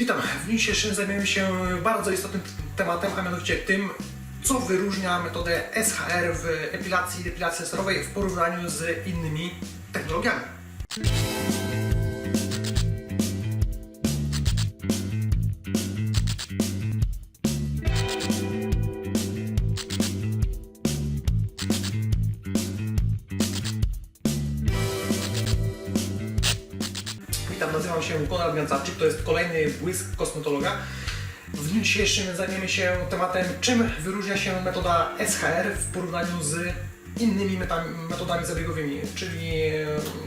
Witam. W dniu dzisiejszym zajmiemy się bardzo istotnym tematem, a mianowicie tym, co wyróżnia metodę SHR w epilacji i depilacji laserowej w porównaniu z innymi technologiami. Nazywam się Konrad Gancarczyk, to jest kolejny błysk kosmetologa. W dniu dzisiejszym zajmiemy się tematem, czym wyróżnia się metoda SHR w porównaniu z innymi metodami zabiegowymi, czyli e,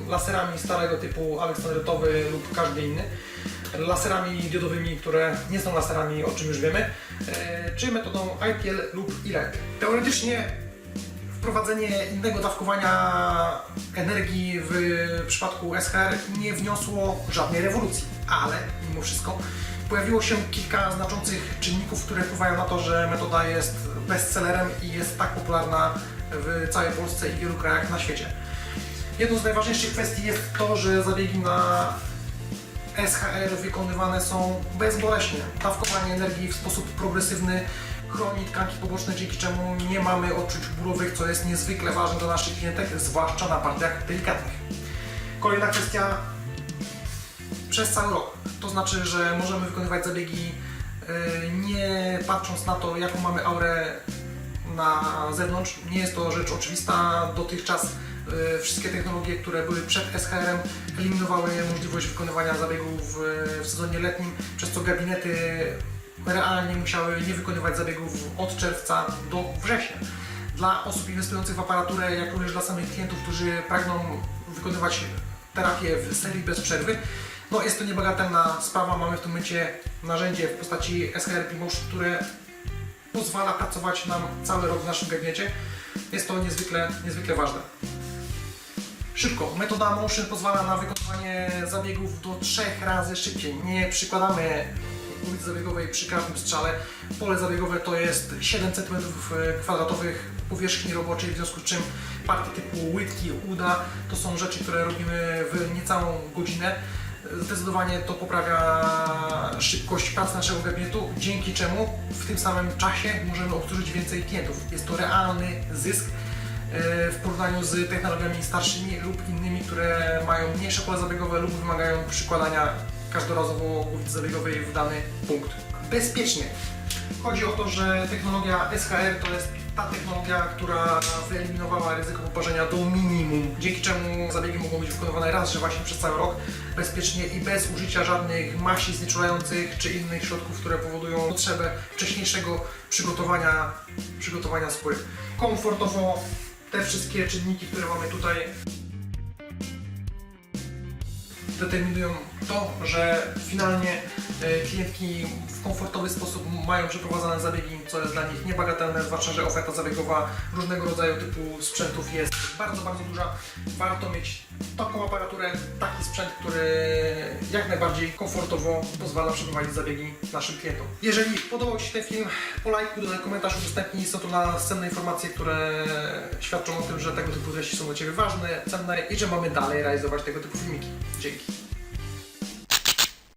laserami starego typu aleksandrytowy lub każdy inny, laserami diodowymi, które nie są laserami, o czym już wiemy, e, czy metodą IPL lub IREC. Teoretycznie wprowadzenie innego dawkowania energii w przypadku SHR nie wniosło żadnej rewolucji, ale mimo wszystko pojawiło się kilka znaczących czynników, które wpływają na to, że metoda jest bestsellerem i jest tak popularna w całej Polsce i wielu krajach na świecie. Jedną z najważniejszych kwestii jest to, że zabiegi na SHR wykonywane są bezboleśnie. Dawkowanie energii w sposób progresywny chroni tkanki poboczne, dzięki czemu nie mamy odczuć bólowych, co jest niezwykle ważne dla naszych klientek, zwłaszcza na partiach delikatnych. Kolejna kwestia przez cały rok. To znaczy, że możemy wykonywać zabiegi yy, nie patrząc na to, jaką mamy aurę na zewnątrz. Nie jest to rzecz oczywista. Dotychczas y, wszystkie technologie, które były przed SHR-em, eliminowały możliwość wykonywania zabiegów w, sezonie letnim, przez co gabinety realnie musiały nie wykonywać zabiegów od czerwca do września. Dla osób inwestujących w aparaturę, jak również dla samych klientów, którzy pragną wykonywać terapię w serii bez przerwy, no jest to niebagatelna sprawa. Mamy w tym momencie narzędzie w postaci SHR Promotion, które pozwala pracować nam cały rok w naszym gabinecie. Jest to niezwykle, niezwykle ważne. Szybko. Metoda Motion pozwala na wykonywanie zabiegów do trzech razy szybciej. Nie przykładamy ulicy zabiegowej przy każdym strzale. Pole zabiegowe to jest 7 cm2 powierzchni roboczej, w związku z czym partie typu łydki, uda to są rzeczy, które robimy w niecałą godzinę. Zdecydowanie to poprawia szybkość pracy naszego gabinetu, dzięki czemu w tym samym czasie możemy obsłużyć więcej klientów. Jest to realny zysk e, w porównaniu z technologiami starszymi lub innymi, które mają mniejsze pole zabiegowe lub wymagają przykładania każdorazowo głowicy zabiegowej w dany punkt. Bezpiecznie. Chodzi o to, że technologia SHR to jest ta technologia, która wyeliminowała ryzyko poparzenia do minimum, dzięki czemu zabiegi mogą być wykonywane raz, że właśnie przez cały rok, bezpiecznie i bez użycia żadnych masi znieczulających czy innych środków, które powodują potrzebę wcześniejszego przygotowania, przygotowania. Komfortowo te wszystkie czynniki, które mamy tutaj determinują to, że finalnie e, klientki komfortowy sposób mają przeprowadzane zabiegi, co jest dla nich niebagatelne, zwłaszcza, że oferta zabiegowa różnego rodzaju typu sprzętów jest bardzo, bardzo duża. Warto mieć taką aparaturę, taki sprzęt, który jak najbardziej komfortowo pozwala przeprowadzić zabiegi naszym klientom. Jeżeli podobał Ci się ten film, polajkuj, dodaj komentarz, udostępnij. Są to dla nas cenne informacje, które świadczą o tym, że tego typu treści są dla Ciebie ważne, cenne i że mamy dalej realizować tego typu filmiki. Dzięki.